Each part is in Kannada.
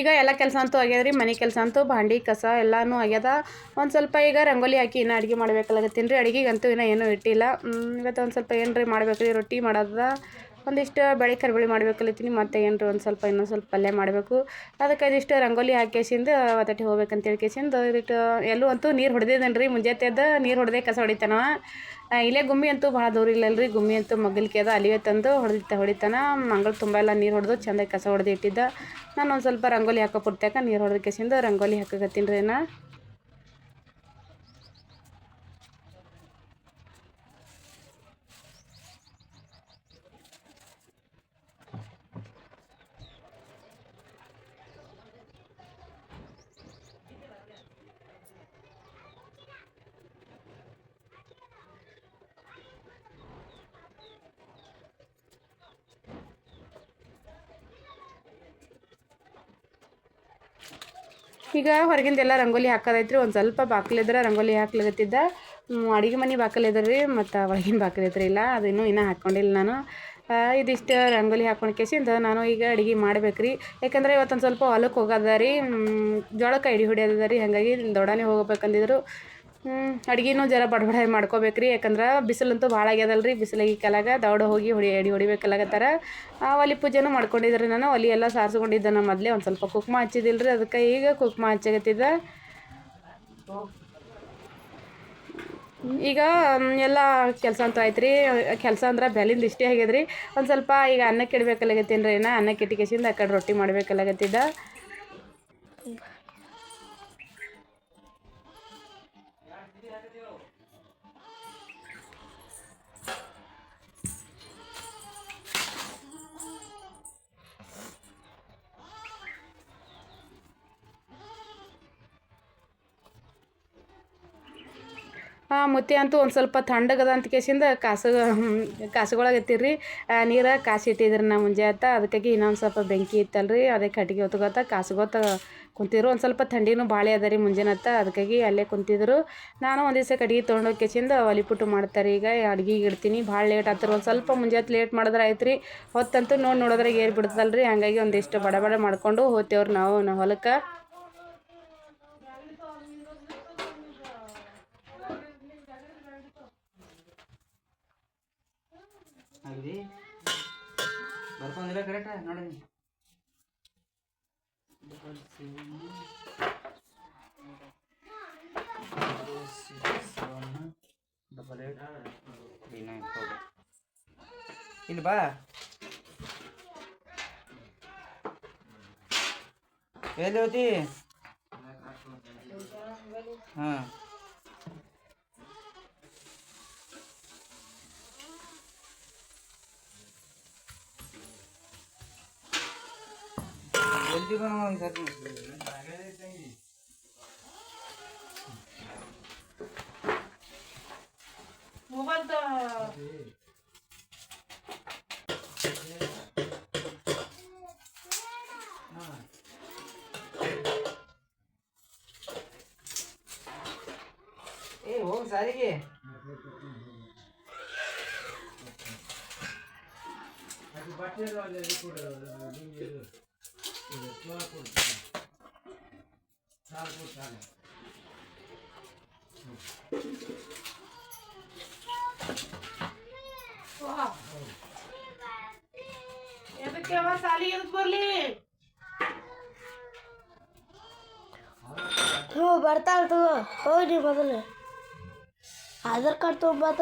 ಈಗ ಎಲ್ಲ ಕೆಲಸ ಅಂತೂ ಆಗ್ಯದ್ರಿ, ಮನೆ ಕೆಲಸ ಅಂತೂ ಭಾಂಡಿ, ಕಸ ಎಲ್ಲನೂ ಆಗ್ಯದ. ಒಂದು ಸ್ವಲ್ಪ ಈಗ ರಂಗೋಲಿ ಹಾಕಿ ಇನ್ನೂ ಅಡುಗೆ ಮಾಡ್ಬೇಕಾಗತ್ತೀನಿ ರೀ ಅಡುಗೆಗಂತೂ ಇನ್ನೂ ಏನೂ ಇಟ್ಟಿಲ್ಲ. ಇವತ್ತು ಒಂದು ಸ್ವಲ್ಪ ಏನ್ರಿ ರೀ ಮಾಡ್ಬೇಕು ರೀ ರೊಟ್ಟಿ ಮಾಡೋದ. ಒಂದಿಷ್ಟು ಬೆಳೆ ಕರ್ಬಳಿ ಮಾಡ್ಬೇಕಲ್ಲತ್ತೀನಿ, ಮತ್ತು ಏನ್ರಿ ರೀ ಒಂದು ಸ್ವಲ್ಪ ಇನ್ನೊಂದು ಸ್ವಲ್ಪ ಪಲ್ಯ ಮಾಡಬೇಕು. ಅದಕ್ಕೆ ಇದಿಷ್ಟು ರಂಗೋಲಿ ಹಾಕೇಸಿಂದು ಒತ್ತಟಿ ಹೋಗ್ಬೇಕಂತೇಳಿ ಕೇಸಿಂದು ಇದಿಟ್ಟು ಎಲ್ಲೂ ಅಂತೂ ನೀರು ಹೊಡೆದಿದ್ದೇನೆ ರೀ ಮುಂಜಾನೆ ಎದ್ದು ನೀರು ಹೊಡೆದೇ ಕಸ ಹೊಡಿತಾನವ ಇಲ್ಲೇ ಗುಮ್ಮಿ ಅಂತೂ ಭಾಳ ದೂರ ಇಲ್ಲಲ್ರಿ, ಗುಮ್ಮಿ ಅಂತೂ ಮಗ್ಗಲ್ಕೆ ಅದ ಅಲ್ಲಿಗೆ ತಂದು ಹೊಡೆದಿತ್ತ ಹೊಡಿತಾನ. ಮಂಗಳ ತುಂಬ ಎಲ್ಲ ನೀರು ಹೊಡೆದು ಚೆಂದಾಗಿ ಕಸ ಹೊಡೆದು ಇಟ್ಟಿದ್ದ. ನಾನು ಒಂದು ಸ್ವಲ್ಪ ರಂಗೋಲಿ ಹಾಕೋ ಪುರ್ತಕ ನೀರು ಹೊಡೆದ ಕೇಸಿಂದ ರಂಗೋಲಿ ಹಾಕಕತ್ತೀನಿ ರೀ ನಾ. ಈಗ ಹೊರಗಿಂದೆಲ್ಲ ರಂಗೋಲಿ ಹಾಕೋದೈತ್ರಿ. ಒಂದು ಸ್ವಲ್ಪ ಬಾಕ್ಲಿದ್ರೆ ರಂಗೋಲಿ ಹಾಕ್ಲಿಗತ್ತಿದ್ದ ಅಡುಗೆ ಮನೆ ಬಾಕಲ್ ಇದ್ರಿ ರೀ ಮತ್ತು ಒಳಗಿನ ಬಾಕಲ್ ಇದ್ರಿ ಇಲ್ಲ. ಅದು ಇನ್ನೂ ಹಾಕ್ಕೊಂಡಿಲ್ಲ ನಾನು. ಇದಿಷ್ಟು ರಂಗೋಲಿ ಹಾಕೊಂಡು ಕೇಸಿಂದ ನಾನು ಈಗ ಅಡುಗೆ ಮಾಡ್ಬೇಕು ರೀ ಯಾಕಂದ್ರೆ ಇವತ್ತೊಂದು ಸ್ವಲ್ಪ ಹೊಲಕ್ಕೆ ಹೋಗೋದ ರೀ. ಜೋಳಕ್ಕೆ ಎಡಿ ಹೊಡಿಯೋದ ರೀ. ಹಾಗಾಗಿ ದೊಡ್ಡನೇ ಹೋಗ್ಬೇಕಂದಿದ್ರು. ಅಡುಗೆನೂ ಜರ ಬಡಬಡ ಮಾಡ್ಕೋಬೇಕು ರೀ ಯಾಕಂದ್ರೆ ಬಿಸಿಲಂತೂ ಭಾಳ ಆಗ್ಯದಲ್ಲ ರೀ ಬಿಸಿಲಿಗೆ ಕೆಳಗೆ ದೌಡ ಹೋಗಿ ಹೊಡಿ ಎಡಿ ಹೊಡಿಬೇಕಲ್ಲಾಗತ್ತಾರ. ಆ ಒಲಿ ಪೂಜೆನೂ ಮಾಡ್ಕೊಂಡಿದ್ರಿ ನಾನು. ಒಲಿ ಎಲ್ಲ ಸಾರಿಸ್ಕೊಂಡಿದ್ದೆ ನಾನು ಮೊದಲೇ. ಒಂದು ಸ್ವಲ್ಪ ಕುಕ್ಮ ರೀ ಅದಕ್ಕೆ ಈಗ ಕುಕ್ಮ ಹಚ್ಚಾಗತ್ತಿದ್ದ. ಈಗ ಎಲ್ಲ ಕೆಲಸ ಅಂತೂ ಆಯ್ತು ರೀ ಕೆಲಸ ಅಂದ್ರೆ ಬೆಲಿಂದ ಇಷ್ಟೇ ಆಗ್ಯದ್ರಿ. ಒಂದು ಸ್ವಲ್ಪ ಈಗ ಅನ್ನಕ್ಕೆ ಇಡ್ಬೇಕಲ್ಲಾಗತ್ತೀನಿ ರೀ ನಾ. ಅನ್ನಕ್ಕೆ ಇಟ್ಟಿಗೆಸಿಂದ ಆ ಕಡೆ ರೊಟ್ಟಿ ಮಾಡ್ಬೇಕಲ್ಲಾಗತ್ತಿದ್ದ. ಮುತ್ತಿ ಅಂತೂ ಒಂದು ಸ್ವಲ್ಪ ತಣ್ಣಗದ ಅಂತ ಕೇಸಿಂದ ಕಾಸು ಕಾಸುಗೊಳಗೆ ಎತ್ತಿರಿ ನೀರು ಕಾಸು ಇಟ್ಟಿದ್ರಿ ನಾ ಮುಂಜಾತ ಅದಕ್ಕಾಗಿ ಇನ್ನೊಂದು ಸ್ವಲ್ಪ ಬೆಂಕಿ ಇತ್ತಲ್ರಿ. ಅದೇ ಕಟ್ಟಿಗೆ ಹೊತ್ಕೋತ ಕಾಸುಗೊತ್ತ ಕುಂತಿದ್ರು. ಒಂದು ಸ್ವಲ್ಪ ಥಂಡಿನೂ ಭಾಳ ಅದ ರೀ ಮುಂಜಾನತ್ತ ಅದಕ್ಕಾಗಿ ಅಲ್ಲೇ ಕುಂತಿದ್ರು. ನಾನು ಒಂದು ದಿವಸ ಕಟ್ಟಿಗೆ ತೊಗೊಂಡೋಗಿ ಕೆಸಿಂದ ಒಲಿಪುಟ್ಟು ಮಾಡ್ತಾರೆ. ಈಗ ಅಡುಗೆ ಇಡ್ತೀನಿ. ಭಾಳ ಲೇಟ್ ಆಗ್ತಾರೆ ಒಂದು ಸ್ವಲ್ಪ ಮುಂಜಾನೆ ಲೇಟ್ ಮಾಡಿದ್ರೆ ಆಯ್ತು ರೀ ಹೊತ್ತಂತೂ ನೋಡಿ ನೋಡಿದ್ರೆ ಏರ್ ಹಂಗಾಗಿ ಒಂದಿಷ್ಟು ಬಡ ಬಡ ಮಾಡ್ಕೊಂಡು ನಾವು ನಾವು ಹೊಲಕ್ಕೆ. ಅಲ್ರಿ ಬರ್ಕೊಂಡಿಲ್ಲ ಕರೆಕ್ಟ್ ನೋಡಿ double eight three nine four ಇಲ್ಲಿ ಬಾ ಎಲ್ಲಿ ಹೋತಿ ಹಾಂ ಜಲ್ದಿ ಬಾ ಒಂದು ಸರ್ತಿ ಏ ಹೋಗಿ ಸಾರಿಗೆ ಎದಕ್ಕೆ ಸಾಲಿ ಎದಕ್ಕೆ ಬರಲಿ ಹ್ಞೂ ಬರ್ತಾಳ ತಗೋ ಹೋಗ್ರಿ ಮೊದಲು ಆಧಾರ್ ಕಾರ್ಡ್ ತೊಗೊಂಬಾತ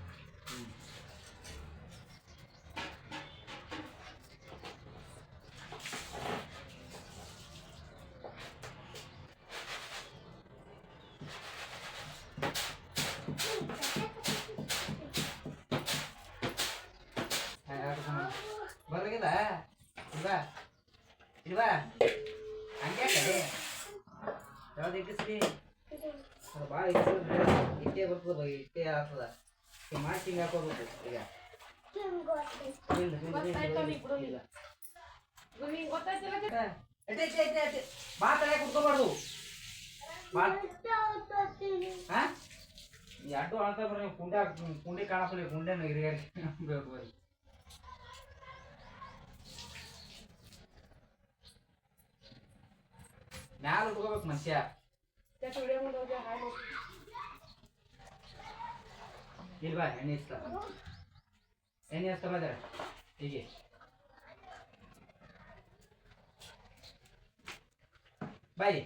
ಇಲ್ವಾ ಹಂಗೆ ಕಡೆ ಅದು ಇಟ್ಟಿಸ್ರಿ ಅದು ಭಾಳ ಇಟ್ಟು ಇಟ್ಟೆ ಬರ್ತದ ಬೈ ಇಟ್ಟೆ ಆಗ್ತದ ಈಗ ಮಾಡಿ ಹಿಂಗೆ ಹಾಕೋಬೇಕು ಈಗ ಹಿಂಗ್, ಹಿಂಗ್, ಹಿಂಗ್, ಹಿಂಗ್, ಇಲ್ಲ. नाही आलो तुका बघ म्हणशा त्या थोड्या मुलाच्या हाय येईल बा ह्याने असता ह्याने असता बाजार ठीक आहे बाई.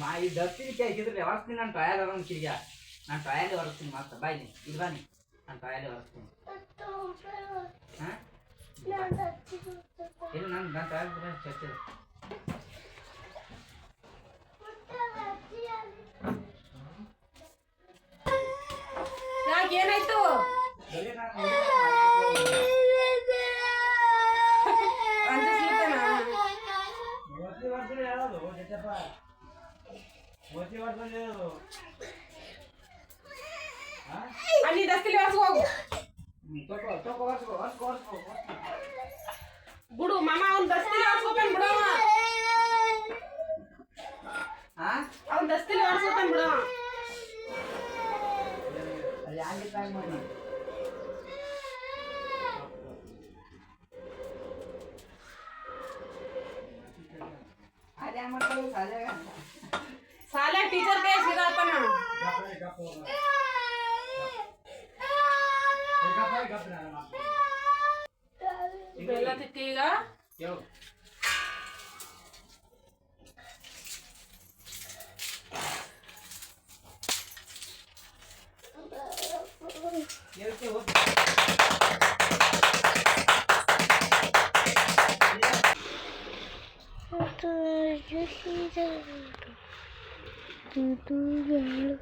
நான் இது டஸ்டின் கேட்கிறது வாசனை நான் டயர் ஆரம்பிக்கிறேன் ನಾನು ಟಯಲ್ ಹೊರಗೆ ಕಿರಿಯ ನಾನು ಟಯಲ್ ಹೊರಸ್ತೀನಿ ಮಾತ್ರ. ಬಾಯ್ ನೀ ಇಲ್ವಾ ಬನ್ನಿ ನಾನು. ಟಯಲ್ ಹೊರಸ್ತೀನಿ ಹಾಂ? ಇಲ್ಲ ನಾನು ನಾನು ಟಯಲ್ ಚರ್ಚೆ ಯಾಕೆ ಏನಾಯ್ತು? ಅಲ್ಲಿ ದಸ್ತಿಲಿ ಒರ್ಸ್ಕೊ ಹೋಗು. ಬಿಡು ಮಾಮ ಅವ್ನ ದಸ್ತಿಲಿ ಒರ್ಸ್ಕೊತಾನ ಬಿಡು ಅವ್ನ ದಸ್ತಿಲಿ ಒರ್ಸ್ಕೊತಾನ ಬಿಡು ಸಾಲೆ ಟೀಚರ್ ಕೈ eu. Tudo gelo.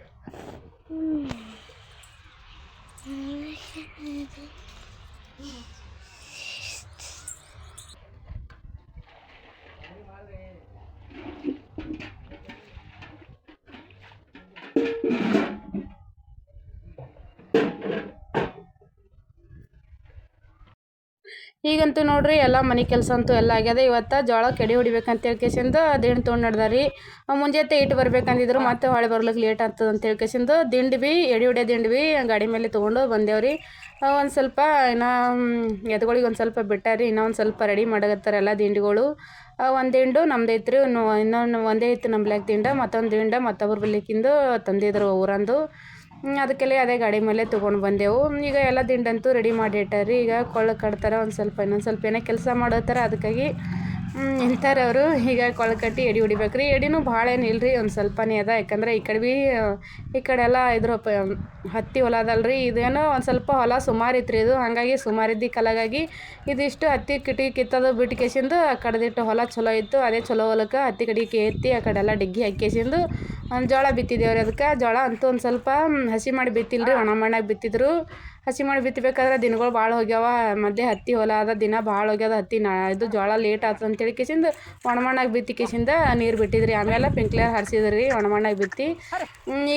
ಈಗಂತೂ ನೋಡ್ರಿ, ಎಲ್ಲ ಮನೆ ಕೆಲಸ ಅಂತೂ ಎಲ್ಲ ಆಗ್ಯದ. ಇವತ್ತ ಜೋಳ ಕೆಡಿ ಹೊಡಿಬೇಕಂತ ಹೇಳ್ಕೇಸಿಂದು ದಿಂಡು ತೊಗೊಂಡು ನಡ್ದಾರಿ ಮುಂಜಾನೆ ಇಟ್ಟು ಬರ್ಬೇಕಂದಿದ್ರು ಮತ್ತೆ ಹೊಳೆ ಬರ್ಲಿಕ್ಕೆ ಲೇಟ್ ಆಗ್ತದೆ ಅಂತ ಹೇಳ್ಕೇಸಿಂದು ದಿಂಡು ಬಿ, ಎಡಿ ಹೊಡಿಯೋ ದಿಂಡು ಬಿ, ಗಾಡಿ ಮೇಲೆ ತೊಗೊಂಡು ಬಂದೇವ್ರಿ. ಒಂದು ಸ್ವಲ್ಪ ಇನ್ನೂ ಎತ್ಗಳಿಗೆ ಒಂದು ಸ್ವಲ್ಪ ಬಿಟ್ಟಾರಿ, ಇನ್ನೂ ಒಂದು ಸ್ವಲ್ಪ ರೆಡಿ ಮಾಡಕತ್ತಾರ ಎಲ್ಲ ದಿಂಡುಗಳು. ಒಂದು ದಿಂಡು ನಮ್ದು ಐತ್ರಿ, ಇನ್ನು ಇನ್ನೊಂದು ಒಂದೇ ಇತ್ತು ನಂಬ್ಲಾಕ್ ದಿಂಡ, ಮತ್ತೊಂದು ದಿಂಡ ಮತ್ತೊಬ್ರು ಬಲ್ಲಿಕಿಂದು ತಂದಿದ್ರು ಊರಂದು. ಅದಕ್ಕೆಲ್ಲ ಅದೇ ಗಾಡಿ ಮೇಲೆ ತೊಗೊಂಡು ಬಂದೆವು. ಈಗ ಎಲ್ಲ ದಿಂಡಂತೂ ರೆಡಿ ಮಾಡಿ ಇಟ್ಟಾರಿ, ಈಗ ಕೊಳ್ಳ ಕಟ್ತಾರೆ ಒಂದು ಸ್ವಲ್ಪ, ಇನ್ನೊಂದು ಸ್ವಲ್ಪ ಏನೋ ಕೆಲಸ ಮಾಡತ್ತಾರ ಅದಕ್ಕಾಗಿ ಅವರು ಈಗ ಕೊಳಕಟ್ಟಿ ಎಡಿ ಹೊಡಿಬೇಕ್ರಿ ಎಡಿನೂ ಭಾಳ ಏನು ಇಲ್ರಿ, ಒಂದು ಸ್ವಲ್ಪನೇ ಅದ. ಯಾಕಂದ್ರೆ ಈ ಕಡೆ ಭೀ ಈ ಕಡೆ ಎಲ್ಲ ಇದ್ರ ಹತ್ತಿ ಹೊಲ ಅದಲ್ರಿ ಇದೇನೋ ಒಂದು ಸ್ವಲ್ಪ ಹೊಲ ಸುಮಾರು ಇತ್ತು ಇದು. ಹಾಗಾಗಿ ಸುಮಾರು ಇದ್ದ ಕಲಾಗಾಗಿ ಇದಿಷ್ಟು ಹತ್ತಿ ಕಿಟಿ ಕಿತ್ತದು ಬಿಟ್ಟು ಕೇಸಿಂದು ಆ ಕಡೆದಿಟ್ಟು ಹೊಲ ಚಲೋ ಇತ್ತು. ಅದೇ ಚಲೋ ಹೊಲಕ್ಕೆ ಹತ್ತಿ ಕಡಿಕೆ ಎತ್ತಿ ಆ ಕಡೆ ಎಲ್ಲ ಡಿಗ್ಗಿ ಹಾಕ್ಯಸಿಂದು ಒಂದು ಜೋಳ ಬಿತ್ತಿದೇವ್ರಿ ಅದಕ್ಕೆ. ಜೋಳ ಅಂತೂ ಒಂದು ಸ್ವಲ್ಪ ಹಸಿ ಮಾಡಿ ಬಿತ್ತಿಲ್ರಿ, ಒಣ ಮಣ್ಣಾಗ ಬಿತ್ತಿದ್ರು. ಹಸಿ ಮಾಡಿ ಬಿತ್ತಬೇಕಾದ್ರೆ ದಿನಗಳು ಭಾಳ ಹೋಗ್ಯಾವ. ಮಧ್ಯೆ ಹತ್ತಿ ಹೊಲ ಅದ, ದಿನ ಭಾಳ ಹೋಗ್ಯದ ಹತ್ತಿ ನಾ, ಇದು ಜೋಳ ಲೇಟ್ ಆಯ್ತು ಅಂತೇಳಿ ಕೇಸಿಂದ ಒಣ ಮಣ್ಣಾಗ ಬಿತ್ತಿ ಕೇಸಿಂದ ನೀರು ಬಿಟ್ಟಿದ್ರಿ. ಆಮೇಲೆ ಪಿಂಕ್ಲೇರ್ ಹರಿಸಿದ್ರಿ, ಒಣ ಮಣ್ಣಾಗ ಬಿತ್ತಿ.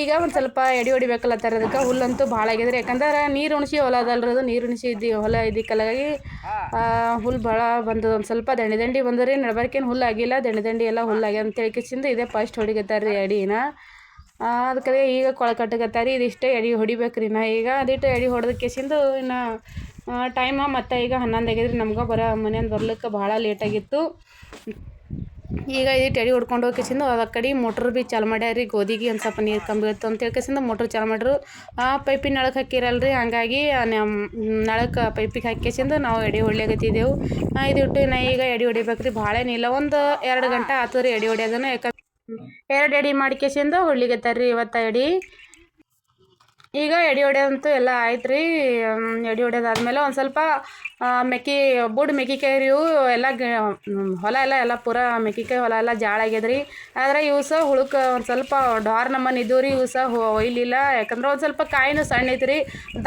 ಈಗ ಒಂದು ಸ್ವಲ್ಪ ಎಡಿ ಹೊಡಿಬೇಕಲ್ಲ ಅದಕ್ಕೆ. ಹುಲ್ಲಂತೂ ಭಾಳ ಆಗ್ಯದ್ರಿ. ಯಾಕಂದ್ರೆ ನೀರು ಉಣಿಸಿ ಹೊಲ ಅದಲ್ರಿ ಅದು. ನೀರು ಉಣಿಸಿ ಇದ್ದಿ, ಹೊಲ ಇದ್ದಿಕ್ಕಲಾಗಿ ಹುಲ್ಲು ಭಾಳ ಬಂದದ. ಒಂದು ಸ್ವಲ್ಪ ದಂಡಿ ದಂಡಿ ಬಂದ್ರಿ ನಡ್ಬಾರ್ಕೇನು ಹುಲ್ಲು ಆಗಿಲ್ಲ ದಂಡಿ ದಂಡಿ ಎಲ್ಲ ಹುಲ್ಲು ಆಗ್ಯದ ಅಂತ ಕೇಸಿಂದ ಇದೇ ಫಸ್ಟ್ ಹೊಡಿಗತ್ತಾರ್ರಿ ಎಡಿನ. ಅದಕ್ಕೆ ಈಗ ಕೊಳ ಕಟ್ಟಗತ್ತಾರಿ ಇದಿಷ್ಟೇ ಎಡಿ ಹೊಡಿಬೇಕ್ರಿ ನಾ. ಈಗ ಅದಿಟ್ಟು ಎಡೆ ಹೊಡೆದ ಕೇಸಿಂದು ಇನ್ನು ಟೈಮ ಮತ್ತು ಈಗ ಹನ್ನೊಂದು ಆಗ್ಯದ್ರಿ ನಮ್ಗೆ ಬರೋ ಮನೆಯಿಂದ ಬರ್ಲಿಕ್ಕೆ ಭಾಳ ಲೇಟಾಗಿತ್ತು ಈಗ ಇದಿಟ್ಟು ಎಡೆ ಹೊಡ್ಕೊಂಡು ಹೋಗಿಸಿಂದು ಅದ ಕಡೆ ಮೋಟ್ರ್ ಭೀ ಚಾಲು ಮಾಡ್ಯಾರಿ, ಗೋಧಿಗೆ ಒಂದು ಸ್ವಲ್ಪ ನೀರು ಕಮ್ಮಿ ಇತ್ತು ಅಂತ ಹೇಳ್ಕೇಸಿಂದ ಮೋಟ್ರ್ ಚಾಲು ಮಾಡ್ರು. ಆ, ಪೈಪಿನ ನಳಕ್ಕೆ ಹಾಕಿರಲ್ರಿ, ಹಾಗಾಗಿ ನಳಕ್ಕೆ ಪೈಪಿಗೆ ಹಾಕಿಸಿಂದು ನಾವು ಎಡೆ ಹೊಡ್ಲಿಕತ್ತಿದ್ದೆವು ಇದಿಟ್ಟು ನಾ ಈಗ ಎಡಿ ಹೊಡಿಬೇಕ್ರಿ ಭಾಳ ಏನಿಲ್ಲ ಒಂದು ಎರಡು ಗಂಟೆ ಆತು ರೀ ಎಡೆ ಹೊಡ್ಯೋದನ್ನ ಯಾಕಂದ್ರೆ ಎರಡು ಎಡಿ ಹುಳಿಗೆ ತರ್ರಿ ಇವತ್ತು ಎಡಿ ಈಗ ಎಡಿ ಹೊಡ್ಯೋದಂತೂ ಎಲ್ಲ ಆಯ್ತು ರೀ ಎಡಿ ಹೊಡೆಯೋದಾದ್ಮೇಲೆ ಒಂದು ಸ್ವಲ್ಪ ಮೆಕ್ಕಿ ಬುಡ್ ಮೆಕ್ಕಿಕಾಯಿ ರೀ ಇವು ಎಲ್ಲ ಹೊಲ ಎಲ್ಲ ಎಲ್ಲ ಪೂರ ಮೆಕ್ಕಿಕಾಯಿ ಹೊಲ ಎಲ್ಲ ಜಾಳ ರೀ ಆದ್ರೆ ಇವು ಸಹ ಹುಳುಕ ಒಂದು ಸ್ವಲ್ಪ ಡಾರ್ ನಮ್ಮನ್ನು ಇದ್ದವು ರೀ ಇವು ಸಹ ಒಯ್ಲಿಲ್ಲ. ಯಾಕಂದ್ರೆ ಒಂದು ಸ್ವಲ್ಪ ಕಾಯಿನೂ ಸಣ್ಣ ಐತ್ರಿ.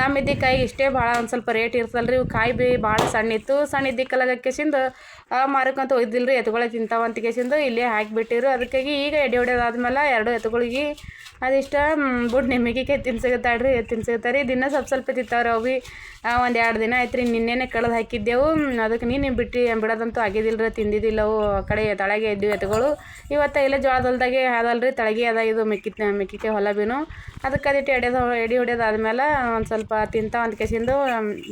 ದಮ್ ಇದ್ದ ಕಾಯಿ ಇಷ್ಟೇ ಭಾಳ ಒಂದು ಸ್ವಲ್ಪ ರೇಟ್ ಇರ್ತಲ್ಲ ರೀ ಇವು ಕಾಯಿ ಬಿ ಭಾಳ ಸಣ್ಣ ಇತ್ತು. ಸಣ್ಣ ಇದ್ದಿಕ್ಕಲಾಗ ಕೇಸಿಂದ ಮಾರಕ್ಕಂತ ಒಯ್ದಿಲ್ಲ ರೀ ಎತ್ತುಗಳೇ ತಿಂತಾವಂತ ಕೇಸಿಂದ ಇಲ್ಲೇ ಹಾಕಿಬಿಟ್ಟಿರು. ಅದಕ್ಕಾಗಿ ಈಗ ಎಡೆ ಹೊಡೆಯೋದಾದ್ಮೇಲೆ ಎರಡು ಎತ್ತುಗಳಿಗೆ ಅದಿಷ್ಟ ಬುಡ್ ನಿಮ್ಮಿಗೆ ತಿನ್ಸಕತ್ತಾಳ್ರಿ ರೀ ದಿನ ಸ್ವಲ್ಪ ಸ್ವಲ್ಪ ತಿಂತಾವ್ರಿ ಅವು ಭೀ. ಒಂದು ಎರಡು ದಿನ ಆಯ್ತು ರೀ ನಿನ್ನೆನೆ ಕಳೆದು ಹಾಕಿದ್ದೆವು. ಅದಕ್ಕೆ ನೀನು ಬಿಟ್ಟು ಬಿಡೋದಂತೂ ಆಗಿದ್ದಿಲ್ಲ ರೀ ತಿಂದಿದ್ದಿಲ್ಲ ಅವು ಕಡೆ ತಳಗೆ ಇದ್ದು ಎತ್ತುಗಳು ಇವತ್ತು ಇಲ್ಲೇ ಜೋಳದ ಅದಲ್ಲ ರೀ ತಳಗೆ ಅದ ಇದು ಮೆಕ್ಕಿ ಮೆಕ್ಕಿಕೆ ಹೊಲ ಬೀನು ಅದಕ್ಕೆ ಅದಿಟ್ಟು ಎಡೆದು ಎಡಿ ಹೊಡೆಯೋದಾದ್ಮೇಲೆ ಒಂದು ಸ್ವಲ್ಪ ತಿಂತ ಒಂದು ಕೆಸಿಂದು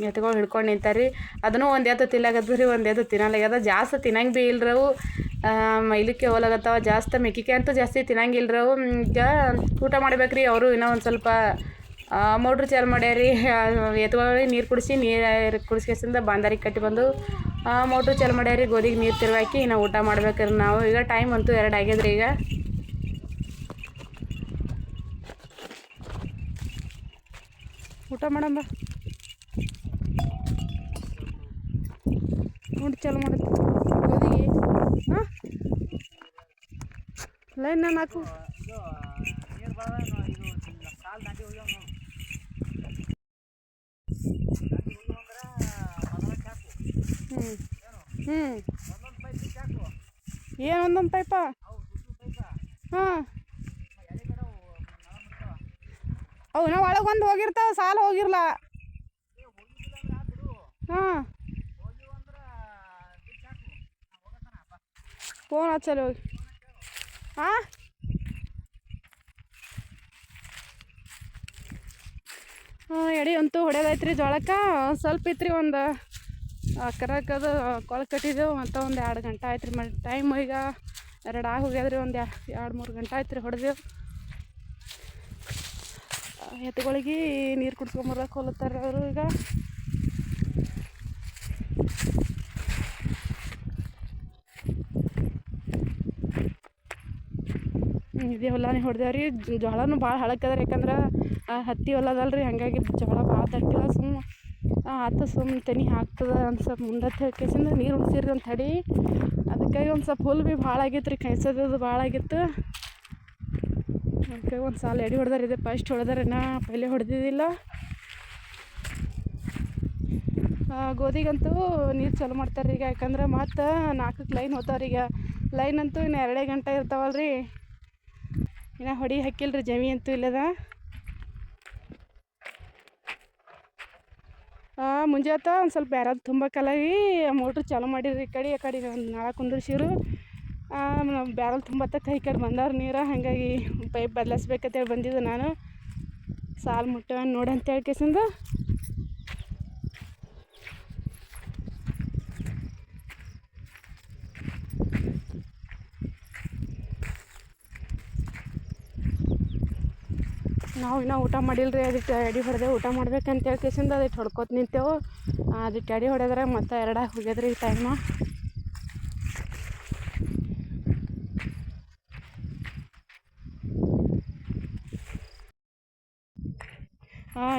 ಎತ್ತುಗಳು ಹಿಡ್ಕೊಂಡು ನಿಂತಾರ್ರಿ ಅದನ್ನು ಒಂದು ಎತ್ತು ತಿನ್ನಲಾಗತ್ತದ ರೀ ಒಂದು ಎತ್ತು ತಿನ್ನಲಾಗ್ಯದ ಜಾಸ್ತಿ ತಿನ್ನಂಗೆ ಭೀ ಇಲ್ಲರವು ಮೈಲಿಕ್ಕೆ ಹೋಲಾಗತ್ತಾವ, ಜಾಸ್ತಿ ಮೆಕ್ಕಿಕೆ ಅಂತೂ ಜಾಸ್ತಿ ತಿನ್ನಂಗಿಲ್ಲರವು ಈಗ ಊಟ ಮಾಡ್ಬೇಕ್ರಿ, ಅವರು ಇನ್ನೂ ಒಂದು ಸ್ವಲ್ಪ ಮೋಟ್ರ್ ಚಾಲು ಮಾಡ್ಯಾರಿ. ಎತ್ತುಗಳಿಗೆ ನೀರು ಕುಡಿಸಿ, ನೀರು ಕುಡಿಸ್ಕೇಸಿಂದ ಬಾಂದಾರಿಗೆ ಕಟ್ಟಿ ಬಂದು ಮೋಟ್ರ್ ಚಾಲು ಮಾಡ್ಯಾರಿ. ಗೋಧಿಗೆ ನೀರು ತಿರುವಾಕಿ ಇನ್ನು ಊಟ ಮಾಡ್ಬೇಕ್ರಿ ನಾವು. ಈಗ ಟೈಮ್ ಅಂತೂ ಎರಡು ಆಗ್ಯದ್ರಿ ಈಗ. ಊಟ ಮಾಡಂಬ ನೋಡಿ ಚಾಲು ಮಾಡುತ್ತೆ ಗೋಧಿಗೆ. ಹಾಂ? ಲೈನ್ ನಾನು ಹಾಕು ಇದು ನೀರು ಬರೋದ ಇದು ಕಾಲು ದಾಟಿ ಹೋಗ್ಯಾವ ನೋಡು ಹ್ಞೂ ಹ್ಞೂ ಏನು ಒಂದೊಂದು ಪೈಪ ಹಾಂ. ಅವು ನಾವು ಒಳಗೆ ಒಂದು ಹೋಗಿರ್ತಾವ, ಸಾಲ ಹೋಗಿರ್ಲ? ಹಾಂ. ಫೋನ್ ಹಚ್ಚಲಿ ಹೋಗಿ. ಹಾಂ ಹಾಂ, ಎಡಿ, ಅಂತೂ ಹೊಡೆದೈತ್ರಿ ಜೋಳಕ್ಕೆ. ಸ್ವಲ್ಪ ಇತ್ರಿ ಒಂದು ಕರಕದು ಕೊಳ ಕಟ್ಟಿದ್ದೆವು ಮತ್ತು ಒಂದು ಎರಡು ಗಂಟೆ ಆಯ್ತು ರೀ ಮತ್ತು ಟೈಮ್ ಈಗ ಎರಡು ಆಗಿ ಹೋಗ್ಯದ್ರಿ, ಒಂದು ಎರಡು ಮೂರು ಗಂಟೆ ಆಯ್ತು ರೀ ಹೊಡೆದೆವು ಎತ್ತುಗಳಿಗೆ ನೀರು ಕುಡ್ಸ್ಕೊಂಬರಕ್ಕೆ ಹೋಲತ್ತಾರೆ ಅವರು ಈಗ. ಇದೇ ಹೊಲನೇ ಹೊಡೆದೇವ್ರಿ. ಜೋಳನೂ ಭಾಳ ಹಳಕ್ಕದ್ರಿ ಯಾಕಂದ್ರೆ ಹತ್ತಿ ಹೊಲ ಅದಲ್ರಿ, ಹಾಗಾಗಿ ಜೋಳ ಭಾಳ ತಟ್ಟಿಲ್ಲ ಸುಮ್ಮ. ಆತ ಸುಮ್ಮ ತೆನಿ ಹಾಕ್ತದ ಒಂದು ಸ್ವಲ್ಪ ಮುಂದೆ ಕೇಸಿಂದ ನೀರು ಉಣ್ಸಿರಿ ಅಂತ ತಡಿ ಅದಕ್ಕಾಗಿ ಒಂದು ಸ್ವಲ್ಪ ಹುಲ್ ಭೀ ಭಾಳ ಆಗೈತೆ ರೀ ಕೈಸೋದು ಭಾಳ ಆಗಿತ್ತು. ಅದಕ್ಕೆ ಒಂದು ಸಾಲ ಎಡಿ ಹೊಡೆದಾರ ಇದೆ ಫಸ್ಟ್ ಹೊಡೆದಾರ ನಾ ಪೈಲೆ ಹೊಡೆದಿದ್ದಿಲ್ಲ. ಗೋಧಿಗಂತೂ ನೀರು ಚಾಲು ಮಾಡ್ತಾರೆ ಈಗ, ಯಾಕಂದ್ರೆ ಮತ್ತು ನಾಲ್ಕಕ್ಕೆ ಲೈನ್ ಹೋಗ್ತಾವ್ರಿ ಈಗ. ಲೈನ್ ಅಂತೂ ಇನ್ನು ಎರಡೇ ಗಂಟೆ ಇರ್ತಾವಲ್ರಿ. ಇನ್ನು ಹೊಡಿ ಹಾಕಿಲ್ಲ ರೀ ಜಮಿ ಅಂತೂ ಇಲ್ಲದ. ಮುಂಜಾತ ಒಂದು ಸ್ವಲ್ಪ ಯಾರಾದ್ರು ತುಂಬ ಕಲಾಗಿ ಮೋಟ್ರ್ ಚಾಲು ಮಾಡಿರಿ ಈ ಕಡೆ ಆ ಕಡೆ ನಾಳ ಕುಂದ್ರಿಸಿರು ಬ್ಯಾರಲ್ ತುಂಬತ್ತಕ್ಕೆ ಈ ಕಡೆ ಬಂದವ್ರು ನೀರು, ಹಾಗಾಗಿ ಪೈಪ್ ಬದಲಾಯಿಸ್ಬೇಕಂತೇಳಿ ಬಂದಿದ್ದು ನಾನು. ಸಾಲು ಮುಟ್ಟವ ನೋಡಿ ಅಂತ ಹೇಳಿ ಕೇಸಿಂದ ನಾವು ಇನ್ನೂ ಊಟ ಮಾಡಿಲ್ರಿ, ಅದಕ್ಕೆ ಎಡೆ ಹೊಡೆದೆ ಊಟ ಮಾಡ್ಬೇಕಂತ ಹೇಳಿ ಕೇಸಿಂದ ಅದಕ್ಕೆ ಹೊಡ್ಕೊತ ನಿಂತೇವು. ಅದಕ್ಕೆ ಎಡೆ ಹೊಡೆದ್ರೆ ಮತ್ತೆ ಎರಡಾಗಿ ಹೋಗ್ಯದ್ರಿ ಈ ಟೈಮ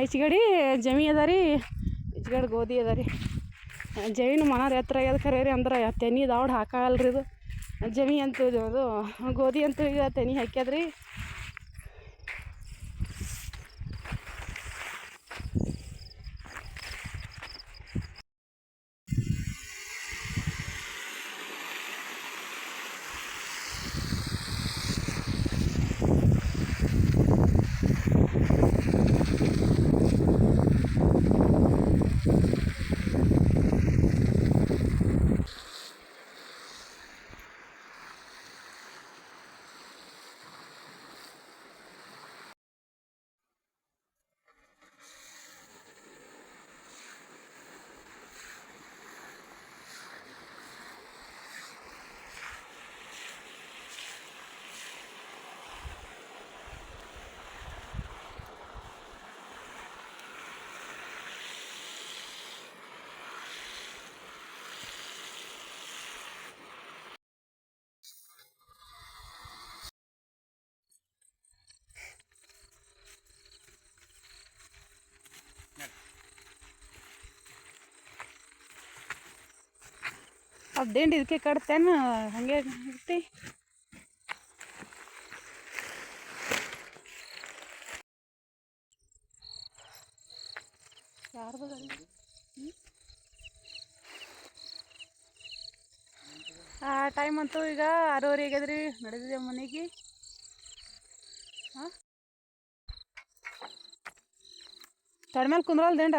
ಈಚಗಡಿ ಜಮಿ ಅದ ರೀ ಈಚಗಡೆ ಗೋಧಿ ಅದ ರೀ ಜಮೀನು ಮನಾರ್ ಎತ್ತರ ಆಗ್ಯದ ಖರೆ ರೀ ಅಂದ್ರೆ ತೆನಿ ದೌಡ್ ಹಾಕಲ್ರಿ ಇದು. ಜಮಿ ಅಂತೂ ಇದು, ಅದು ಗೋಧಿ ಅಂತೂ ಈಗ ತೆನಿ ಹಾಕ್ಯದ್ರಿ. ಅದೇನು ಇದಕ್ಕೆ ಕಡ್ತೇನು ಹಾಗೆ ಇರ್ತಿ. ಯಾರು ಟೈಮ್ ಅಂತೂ ಈಗ ಆರೂವರೆ ಆಗ್ಯದ್ರಿ ನಡೆದಿದೆ ಮನೆಗೆ. ಹಾಂ? ತಡ ಮೇಲೆ ಕುಂದ್ರಲ್ದೇಂಡ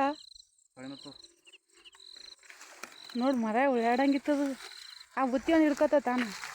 ನೋಡಿ ಮರ ಉಳ್ಳಾಡಂಗಿತ್ತದು. ಆ ಬುತ್ತಿ ಒಂದು ಹಿಡ್ಕೊತ ತಾನು.